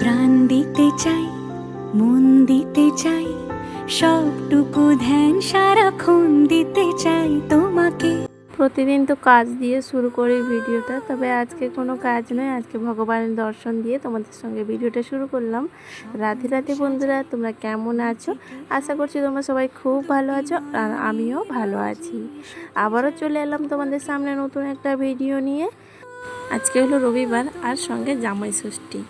প্রাণ দিতে চাই, মন দিতে চাই, সবটুকু ধ্যান সারাক্ষণ দিতে চাই তোমাকে। প্রতিদিন তো কাজ দিয়ে শুরু করি ভিডিওটা, তবে আজকে কোনো কাজ নয়, আজকে ভগবানের দর্শন দিয়ে তোমাদের সঙ্গে ভিডিওটা শুরু করলাম। রাধে রাধে বন্ধুরা, তোমরা কেমন আছো? আশা করছি তোমরা সবাই খুব ভালো আছো, আর আমিও ভালো আছি। আবারও চলে এলাম তোমাদের সামনে নতুন একটা ভিডিও নিয়ে। আজকে হলো রবিবার, আর সঙ্গে জামাই ষষ্ঠী।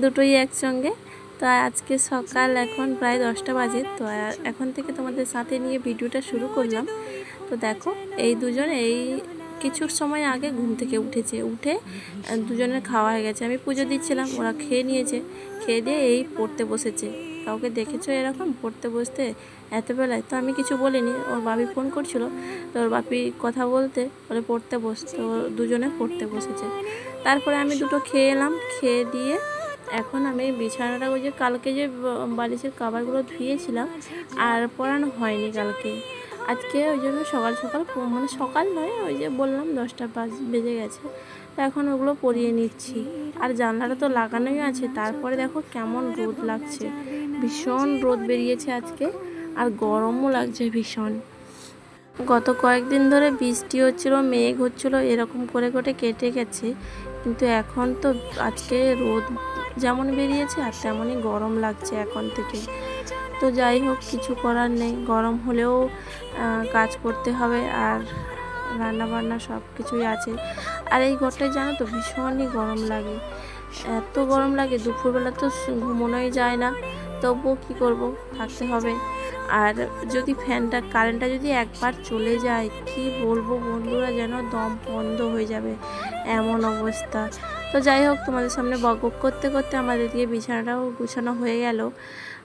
দুটোই একসঙ্গে। তো আজকে সকাল এখন প্রায় দশটা বাজে। তো এখন থেকে তোমাদের সাথে নিয়ে ভিডিওটা শুরু করলাম। তো দেখো, এই দুজন এই কিছু সময় আগে ঘুম থেকে উঠেছে। উঠে দুজনের খাওয়া হয়ে গেছে। আমি পুজো দিচ্ছিলাম, ওরা খেয়ে নিয়েছে। খেয়ে দিয়ে এই পড়তে বসেছে। কাউকে দেখেছ এরকম? পড়তে বসতে এত বেলায়? তো আমি কিছু বলিনি। ওর বাপি ফোন করছিল। তো ওর বাপি কথা বলতে বলে পড়তে বসতে দুজনে পড়তে বসেছে। তারপরে আমি দুটো খেয়ে এলাম। খেয়ে দিয়ে এখন আমি বিছানাটা ওই যে কালকে যে বালিশের কাবারগুলো ধুয়েছিলাম আর পরানো হয়নি কালকে। আজকে ওই জন্য সকাল সকাল মানে সকাল নয়, ওই যে বললাম দশটা বাজ বেজে গেছে। তো এখন ওগুলো পরিয়ে নিচ্ছি। আর জানলাটা তো লাগানোই আছে, তারপরে দেখো কেমন রোদ লাগছে। ভীষণ রোদ বেরিয়েছে আজকে, আর গরমও লাগছে ভীষণ। গত কয়েকদিন ধরে বৃষ্টি হচ্ছিল, মেঘ হচ্ছিল, এরকম করে করে কেটে গেছে। কিন্তু এখন তো আজকে রোদ যেমন বেরিয়েছে আর তেমনই গরম লাগছে এখন থেকে। তো যাই হোক, কিছু করার নেই। গরম হলেও কাজ করতে হবে আর রান্না বান্না সব কিছুই আছে। আর এই ঘরটায় জানো তো ভীষণই গরম লাগে। এত গরম লাগে, দুপুরবেলা তো ঘুমোনোই যায় না। তবুও কী করব? থাকতে হবে। আর যদি ফ্যানটা, কারেন্টটা যদি একবার চলে যায়, কি বলব বন্ধুরা, যেন দম বন্ধ হয়ে যাবে এমন অবস্থা। তো যাই হোক, তোমাদের সামনে বক করতে করতে আমাদের দিকে বিছানাটাও গুছানো হয়ে গেল।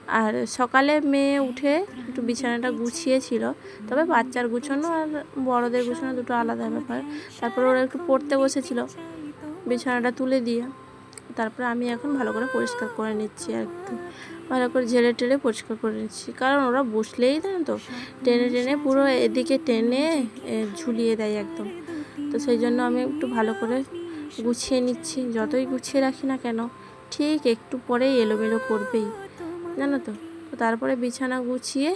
আর সকালে মেয়ে উঠে একটু বিছানাটা গুছিয়েছিল, তবে বাচ্চার গুছানো আর বড়দের গুছানো দুটো আলাদা ব্যাপার। তারপর ওরা একটু পড়তে বসেছিল, বিছানাটা তুলে দিয়ে। তারপরে আমি এখন ভালো করে পরিষ্কার করে নিচ্ছি আর কি ভালো করে ঝেড়ে টেলে পরিষ্কার করে নিচ্ছি। কারণ ওরা বসলেই দেন তো, টেনে টেনে পুরো এদিকে টেনে ঝুলিয়ে দেয় একদম। তো সেই জন্য আমি একটু ভালো করে গুছিয়ে নিচ্ছি। যতই গুছিয়ে রাখি না কেন, ঠিক একটু পরেই এলোমেলো করবেই। জানো তো তারপরে বিছানা গুছিয়ে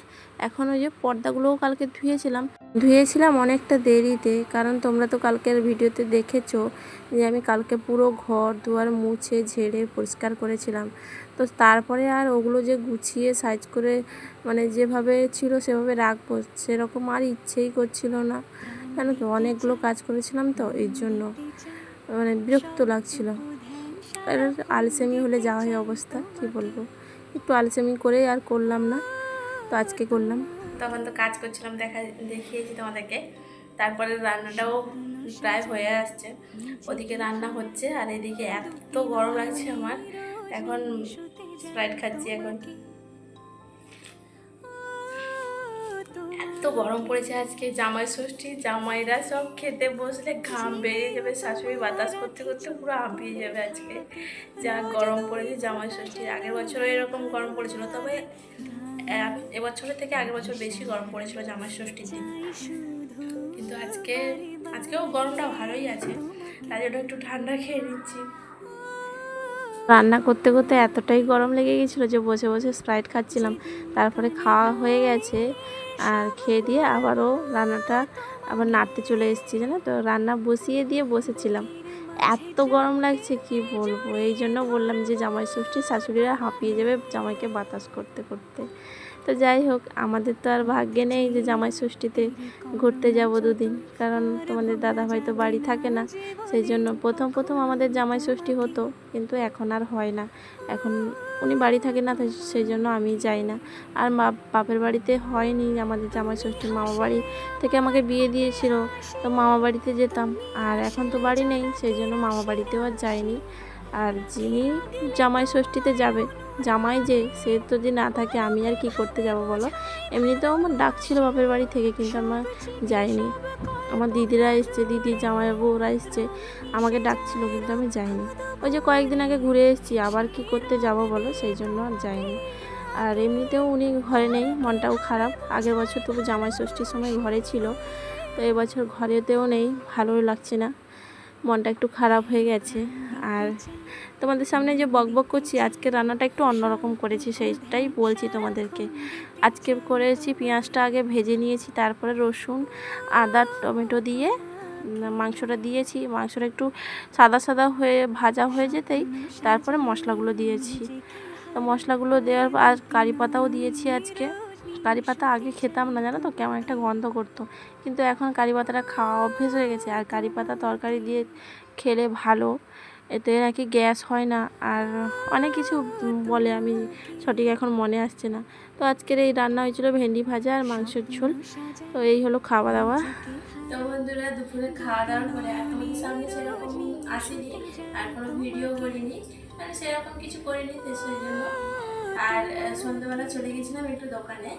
এখন ওই যে পর্দাগুলোও কালকে ধুয়েছিলাম। ধুয়েছিলাম অনেকটা দেরিতে, কারণ তোমরা তো কালকের ভিডিওতে দেখেছ যে আমি কালকে পুরো ঘর দুয়ার মুছে ঝেড়ে পরিষ্কার করেছিলাম। তো তারপরে আর ওগুলো যে গুছিয়ে সাইজ করে মানে যেভাবে ছিল সেভাবে রাখব, সেরকম আর ইচ্ছেই করছিল না। জানো তো অনেকগুলো কাজ করেছিলাম তো এই জন্য মানে বিরক্ত লাগছিল। আলসেমি হলে যাওয়া হয় অবস্থা, কি বলব? একটু আলসেমি করে আর করলাম না, তো আজকে করলাম। তখন তো কাজ করছিলাম, দেখা দেখিয়েছি তোমাদেরকে। তারপরে রান্নাটাও প্রায় হয়ে আসছে। ওদিকে রান্না হচ্ছে, আর এদিকে এত গরম লাগছে আমার। এখন স্প্রাইট খাচ্ছি এখন। এত গরম পড়েছে আজকে, জামাই ষষ্ঠী, জামাইরা সব খেতে বসলে ঘাম বেরিয়ে যাবে, শাশুড়ি বাতাস করতে করতে পুরো হাঁপিয়ে যাবে আজকে। যা গরম পড়েছে জামাই ষষ্ঠীর আগের বছরও এরকম গরম পড়েছিল, তবে এবছরের থেকে আগের বছর বেশি গরম পড়েছিল জামাই ষষ্ঠীর দিন। কিন্তু আজকে, আজকেও গরমটা ভালোই আছে, তাই জন্য একটু ঠান্ডা খেয়ে নিচ্ছি। রান্না করতে করতে এতটাই গরম লেগে গেছিল যে বসে বসে স্প্রাইট খাচ্ছিলাম। তারপরে খাওয়া হয়ে গেছে, আর খেয়ে দিয়ে আবারও রান্নাটা আবার নাড়তে চলে এসেছি, জানো তো? রান্না বসিয়ে দিয়ে বসেছিলাম। এত গরম লাগছে, কি বলব? এই জন্য বললাম যে জামাই ষষ্ঠী শাশুড়িরা হাঁপিয়ে যাবে জামাইকে বাতাস করতে করতে। তো যাই হোক, আমাদের তো আর ভাগ্যে নেই যে জামাই ষষ্ঠীতে ঘুরতে যাব দুদিন। কারণ তোমাদের দাদা ভাই তো বাড়ি থাকে না, সেই জন্য প্রথম প্রথম আমাদের জামাই ষষ্ঠী হতো, কিন্তু এখন আর হয় না। এখন উনি বাড়ি থাকে না সেই জন্য আমি যাই না। আর মা, বাপের বাড়িতে হয়নি আমাদের জামাই ষষ্ঠী মামা বাড়ি থেকে আমাকে বিয়ে দিয়েছিল, তো মামা বাড়িতে যেতাম। আর এখন তো বাড়ি নেই, সেই জন্য মামা বাড়িতেও আর যাইনি। আর যিনি জামাই ষষ্ঠীতে যাবে জামাই যে, সে তো যে না থাকে, আমি আর কি করতে যাব বলো? এমনিতেও আমার ডাক ছিল বাপের বাড়ি থেকে, কিন্তু আমার যাইনি আমার দিদিরা এসছে, দিদি জামাইবাবু ওরা এসছে, আমাকে ডাকছিল, কিন্তু আমি যাইনি। ওই যে কয়েকদিন আগে ঘুরে এসেছি, আবার কি করতে যাব বলো? সেই জন্য আর যাইনি। আর এমনিতেও উনি ঘরে নেই, মনটাও খারাপ। আগের বছর তবু জামাই ষষ্ঠীর সময় ঘরে ছিল, তো এবছর ঘরেতেও নেই, ভালোই লাগছে না। মনটা একটু খারাপ হয়ে গেছে। আর তোমাদের সামনে যে বকবক করছি আজকে রান্নাটা একটু অন্যরকম করেছি, সেইটাই বলছি তোমাদেরকে। আজকে করেছি পেঁয়াজটা আগে ভেজে নিয়েছি, তারপরে রসুন, আদা, টমেটো দিয়ে মাংসটা দিয়েছি। মাংসটা একটু সাদা সাদা হয়ে ভাজা হয়ে যেতেই তারপরে মশলাগুলো দিয়েছি। তো মশলাগুলো দেওয়ার আর কারি পাতাও দিয়েছি আজকে। কারি পাতা আগে খেতাম না, জানো তো? কেমন একটা গন্ধ করতো। কিন্তু এখন কারি পাতাটা খাওয়া অভ্যেস হয়ে গেছে। আর কারি পাতা তরকারি দিয়ে খেলে ভালো। এতে নাকি গ্যাস হয় না। আর অনেক কিছু বলে আমি সঠিক এখন মনে আসছে না। তো আজকের এই রান্না হয়েছিল ভেন্ডি ভাজা আর মাংসের ঝোল। তো এই হলো খাওয়া দাওয়া তো বন্ধুরা, দুপুরে খাওয়া দাওয়ার পরে সেরকম আর কোনো ভিডিও করিনি। মানে সেরকম কিছু করিনি, তো সেই জন্য আর সন্ধ্যেবেলা চলে গেছিলাম একটু দোকানে।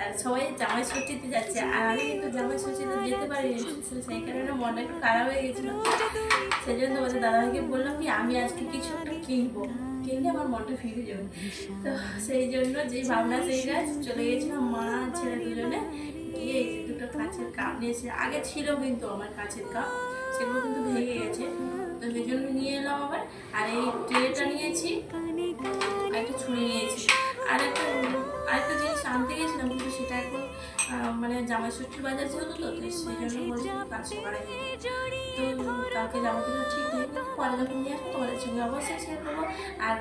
আর সবাই জামাই ষষ্ঠীতে যাচ্ছে, আর আমি কিন্তু জামাই ষষ্ঠীতে যেতে পারিনি সেই কারণে মনটা একটু খারাপ হয়ে গেছিল। সেই জন্য তোমাদের দাদাভাইকে বললাম কি, আমি আজকে কিছু একটা কিনবো। কিনলে আমার মনটা ফিরে যাবে। তো সেই জন্য যে ভাবনা, সেই গাছ চলে গেছিলাম মা ছেলে দুজনে। গিয়ে এই দুটো কাঁচের কাপ নিয়েছে আগে ছিল কিন্তু আমার কাঁচের কাপ, সেগুলো কিন্তু ভেঙে গেছে। তো সেই জন্য নিয়ে এলাম আবার। আর এই ট্রেটা নিয়েছি একটা ছুরি নিয়েছি। আর একটা আরেকটা জিনিস আনতে গেছিলাম, কিন্তু সেটা এখন মানে জামাই ষষ্ঠীর বাজার যেহেতু তো তো সেই জন্য বলছি কাজ সকালে তো কালকে জামা কিন্তু ঠিক নেই পরে যখন নিয়ে আসব তোমাদের সঙ্গে অবশ্যই শেয়ার করব আর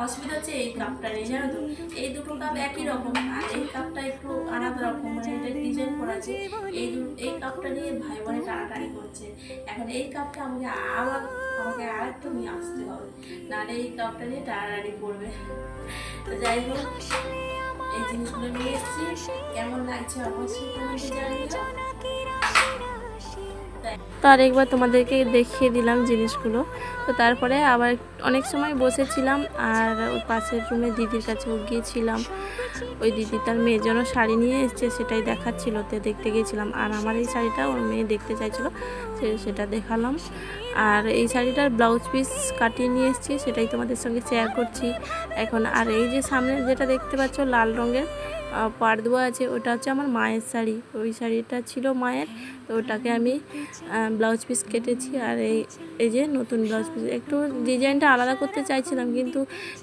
অসুবিধা হচ্ছে এই কাপটা নিয়ে জানো তো? এই দুটো কাপ একই রকম, আর এই কাপটা একটু আলাদা রকম মানে এটা ডিজাইন করা আছে। এই এই কাপটা নিয়ে ভাই বোনে টানাটানি করছে। এখন এই কাপটা আমাকে আবার, আমাকে আর একটু নিয়ে আসতে হবে। নাহলে এই কাপটা নিয়ে টানাটানি করবে। তো যাই হোক, এই জিনিসগুলো নিয়ে এসেছি। কেমন লাগছে অবশ্যই তোমাকে জানিও। তো আরেকবার তোমাদেরকে দেখিয়ে দিলাম জিনিসগুলো। তো তারপরে আবার অনেক সময় বসেছিলাম আর ওই পাশের রুমে দিদির কাছেও গিয়েছিলাম। ওই দিদি তার মেয়ের জন্য শাড়ি নিয়ে এসছে, সেটাই দেখাচ্ছিল। তো দেখতে গিয়েছিলাম। আর আমার এই শাড়িটা ওর মেয়ে দেখতে চাইছিল সেটা দেখালাম। আর এই শাড়িটার ব্লাউজ পিস কাটিয়ে নিয়ে এসেছি, সেটাই তোমাদের সঙ্গে শেয়ার করছি। এখন আর এই যে সামনে যেটা দেখতে পাচ্ছ, লাল রঙের পাড় দেওয়া আছে, ওটা হচ্ছে আমার মায়ের শাড়ি। ওই শাড়িটা ছিল মায়ের, তো ওটাকে আমি ব্লাউজ পিস কেটেছি। আর এই এই যে নতুন ব্লাউজ পিস, একটু ডিজাইনটা আলাদা করতে চাইছিলাম, কিন্তু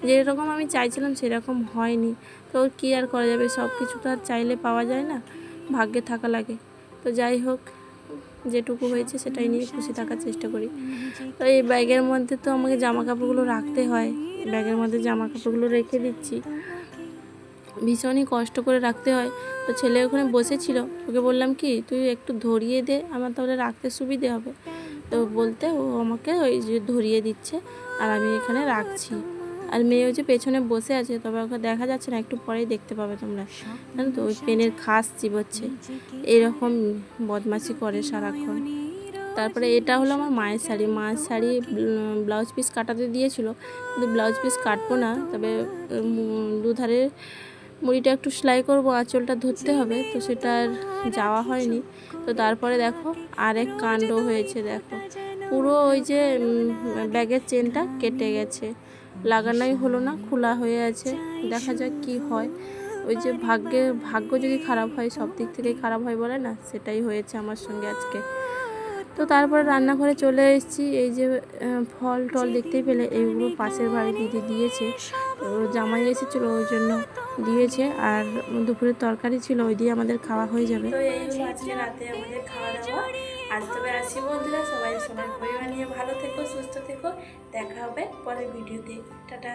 যেরকম আমি চাইছিলাম সেরকম হয়নি। তো কী আর করা যাবে? সব কিছু তো আর চাইলে পাওয়া যায় না। ভাগ্যে থাকা লাগে। তো যাই হোক, যেটুকু হয়েছে সেটাই নিয়ে খুশি থাকার চেষ্টা করি। তো এই ব্যাগের মধ্যে তো আমাকে জামা কাপড়গুলো রাখতে হয়। ব্যাগের মধ্যে জামা কাপড়গুলো রেখে দিচ্ছি। ভীষণই কষ্ট করে রাখতে হয়। তো ছেলে ওখানে বসেছিল। ওকে বললাম কি, তুই একটু ধরিয়ে দে, আমার তাহলে রাখতে সুবিধে হবে। তো বলতে ও আমাকে ওই যে ধরিয়ে দিচ্ছে, আর আমি এখানে রাখছি। আর মেয়ে ওই যে পেছনে বসে আছে তবে ওকে দেখা যাচ্ছে না একটু পরেই দেখতে পাবে তোমরা। জানো তো ওই পেনের খাস চিবোচ্ছে। এইরকম বদমাশি করে সারাক্ষণ। তারপরে এটা হলো আমার মায়ের শাড়ি। মায়ের শাড়ি ব্লাউজ পিস কাটাতে দিয়েছিল কিন্তু ব্লাউজ পিস কাটবো না তবে উম, দুধারে মুড়িটা একটু সেলাই করব আঁচলটা ধরতে হবে তো সেটা আর যাওয়া হয়নি। তো তারপরে দেখো আরেক কাণ্ড হয়েছে দেখো। পুরো ওই যে ব্যাগের চেনটা কেটে গেছে। লাগানোই হলো না, খোলা হয়ে আছে। দেখা যাক কি হয়। ওই যে ভাগ্যে, ভাগ্য যদি খারাপ হয়, সব দিক থেকেই খারাপ হয় বলে না? সেটাই হয়েছে আমার সঙ্গে আজকে। তো তারপরে রান্নাঘরে চলে এসেছি। এই যে ফল টল দেখতেই পেলে। এইগুলো পাশের বাড়ি দিদি দিয়েছে। তো জামাই এসেছিল, ওই জন্য দিয়েছে। আর দুপুরের তরকারি ছিল, ওই দিয়ে আমাদের খাওয়া হয়ে যাবে। তো এই আজকে রাতে আমাদের খাওয়া দাওয়া। আজ তবে আসি বন্ধুরা, সবাই সবার পরিবার নিয়ে ভালো থেকো, সুস্থ থেকো। দেখা হবে পরের ভিডিওতে। টাটা।